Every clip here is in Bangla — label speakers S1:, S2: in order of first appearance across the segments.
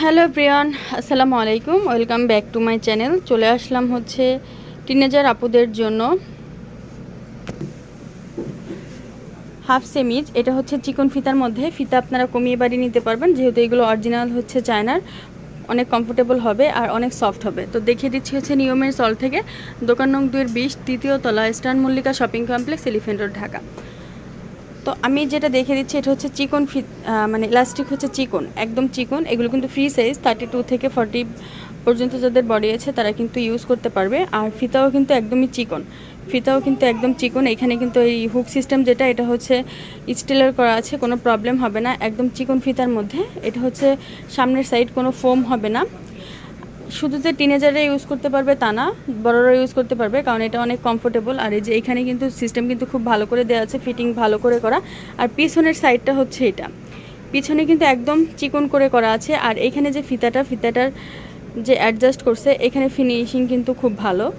S1: হ্যালো প্রিয়ান, আসসালামু আলাইকুম। Welcome back to my channel. চলে আসলাম হচ্ছে টিনেজার আপুদের জন্য হাফ সেমিজ। এটা হচ্ছে চিকন ফিতার মধ্যে। ফিতা আপনারা কমিয়ে বাড়িয়ে নিতে পারবেন, যেহেতু এগুলো অরিজিনাল হচ্ছে চায়নার। অনেক কমফোর্টেবল হবে আর অনেক সফট হবে। তো দেখিয়ে দিচ্ছি হচ্ছে নিয়মের সল থেকে। দোকান নং দুয়ের বিশ, তৃতীয় তলা Eastern Mallika shopping complex, Elephant Road, Dhaka. তো আমি যেটা দেখে দিচ্ছি, এটা হচ্ছে চিকন ফিট মানে ইলাস্টিক হচ্ছে চিকন, একদম চিকন। এগুলো কিন্তু ফ্রি সাইজ থার্টি টু থেকে ফর্টি পর্যন্ত যাদের বডি আছে, তারা কিন্তু ইউজ করতে পারবে। আর ফিতাও কিন্তু একদমই চিকন। ফিতাও কিন্তু একদম চিকন। এখানে কিন্তু এই হুক সিস্টেম যেটা, এটা হচ্ছে স্টিলের করা আছে, কোনো প্রবলেম হবে না। একদম চিকন ফিতার মধ্যে। এটা হচ্ছে সামনের সাইড কোনো ফোম হবে না। শুধু যে টিনেজাররা ইউজ করতে পারবে তা না, বড়রা ইউজ করতে পারবে, কারণ এটা অনেক কমফোর্টেবল আর এই যে এখানে কিন্তু সিস্টেম কিন্তু খুব ভালো করে দেওয়া আছে ফিটিং ভালো করে করা। আর পিছনের সাইডটা হচ্ছে এটা। পিছনে কিন্তু একদম চিকন করে করা আছে। আর এখানে যে ফিতাটা, ফিতাটার যে অ্যাডজাস্ট করছে, এখানে ফিনিশিং কিন্তু খুব ভালো।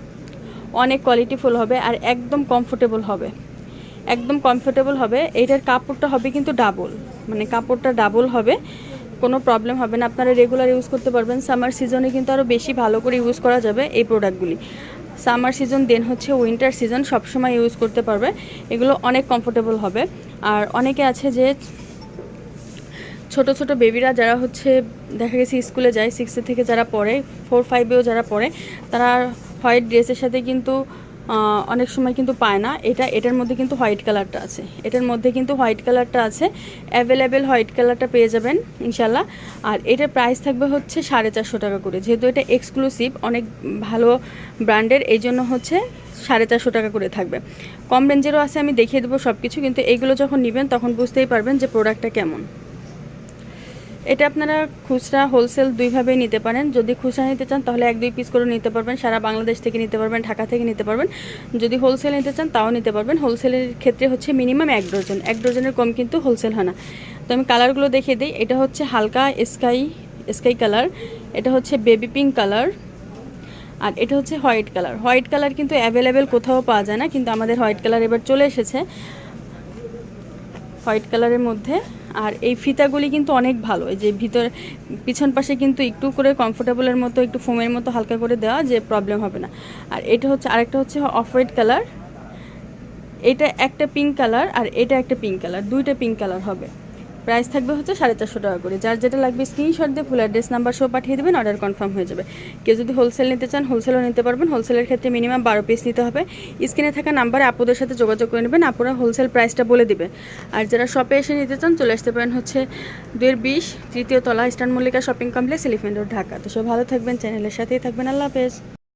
S1: অনেক কোয়ালিটিফুল হবে আর একদম কমফোর্টেবল হবে। একদম কমফোর্টেবল হবে। এইটার কাপড়টা হবে কিন্তু ডাবল মানে কাপড়টা ডাবল হবে। কোনো প্রবলেম হবে না। আপনারা রেগুলার ইউজ করতে পারবেন। সামার সিজনে কিন্তু আরও বেশি ভালো করে ইউজ করা যাবে এই প্রোডাক্টগুলি সামার সিজন দেন হচ্ছে উইন্টার সিজন সবসময় ইউজ করতে পারবে। এগুলো অনেক কমফোর্টেবল হবে। আর অনেকে আছে যে ছোট ছোট বেবিরা যারা হচ্ছে দেখা গেছে স্কুলে যায় সিক্সে থেকে যারা পড়ে ফোর ফাইভেও যারা পড়ে, তারা হোয়াইট ড্রেসের সাথে কিন্তু অনেক সময় কিন্তু পায় না। এটা, এটার মধ্যে কিন্তু হোয়াইট কালারটা আছে। এটার মধ্যে কিন্তু হোয়াইট কালারটা আছে। অ্যাভেলেবেল হোয়াইট কালারটা পেয়ে যাবেন ইনশাল্লাহ আর এটার প্রাইস থাকবে হচ্ছে সাড়ে চারশো টাকা করে। যেহেতু এটা এক্সক্লুসিভ অনেক ভালো ব্র্যান্ডের, এই জন্য হচ্ছে সাড়ে চারশো টাকা করে থাকবে। কম রেঞ্জেরও আছে, আমি দেখিয়ে দেবো সব কিছু কিন্তু এইগুলো যখন নেবেন, তখন বুঝতেই পারবেন যে প্রোডাক্টটা কেমন। এটা আপনারা খুচরা হোলসেল দুইভাবেই নিতে পারেন। যদি খুচরা নিতে চান, তাহলে এক দুই পিস করে নিতে পারবেন। সারা বাংলাদেশ থেকে নিতে পারবেন, ঢাকা থেকে নিতে পারবেন। যদি হোলসেল নিতে চান, তাও নিতে পারবেন। হোলসেলের ক্ষেত্রে হচ্ছে মিনিমাম এক ডজন। এক ডজনের কম কিন্তু হোলসেল হয় না। তো আমি কালারগুলো দেখিয়ে দিই। এটা হচ্ছে হালকা স্কাই স্কাই কালার এটা হচ্ছে বেবি পিঙ্ক কালার আর এটা হচ্ছে হোয়াইট কালার হোয়াইট কালার কিন্তু অ্যাভেলেবেল কোথাও পাওয়া যায় না, কিন্তু আমাদের হোয়াইট কালার এবার চলে এসেছে। হোয়াইট কালারের মধ্যে আর এই ফিতাগুলি কিন্তু অনেক ভালো। যে ভিতর, পিছন পাশে কিন্তু একটু করে কমফোর্টেবলের মতো, একটু ফোমের মতো হালকা করে দেওয়া যে প্রবলেম হবে না। আর এটা হচ্ছে, আরেকটা হচ্ছে অফ হোয়াইট কালার এটা একটা পিঙ্ক কালার আর এটা একটা পিঙ্ক কালার দুইটা পিঙ্ক কালার হবে। প্রাইস থাকবে হচ্ছে সাড়ে চারশো টাকা করে। যার যেটা লাগবে স্ক্রিনশট দিয়ে ফুল অ্যাড্রেস নাম্বার সহ পাঠিয়ে দেবেন অর্ডার কনফার্ম হয়ে যাবে। কেউ যদি হোলসেল নিতে চান হোলসেলও নিতে পারবেন। হোলসেলের ক্ষেত্রে মিনিমাম বারো পিস নিতে হবে। স্ক্রিনে থাকা নাম্বারে আপুদের সাথে যোগাযোগ করে নেবেন, আপুরা হোলসেল প্রাইসটা বলে দিবে। আর যারা শপে এসে নিতে চান, চলে আসতে পারেন হচ্ছে দুয়ের বিশ, তৃতীয় তলা, Eastern Mallika shopping complex Elephant Road Dhaka. তো সব ভালো থাকবেন চ্যানেলের সাথেই থাকবেন। আল্লাহ হাফেজ।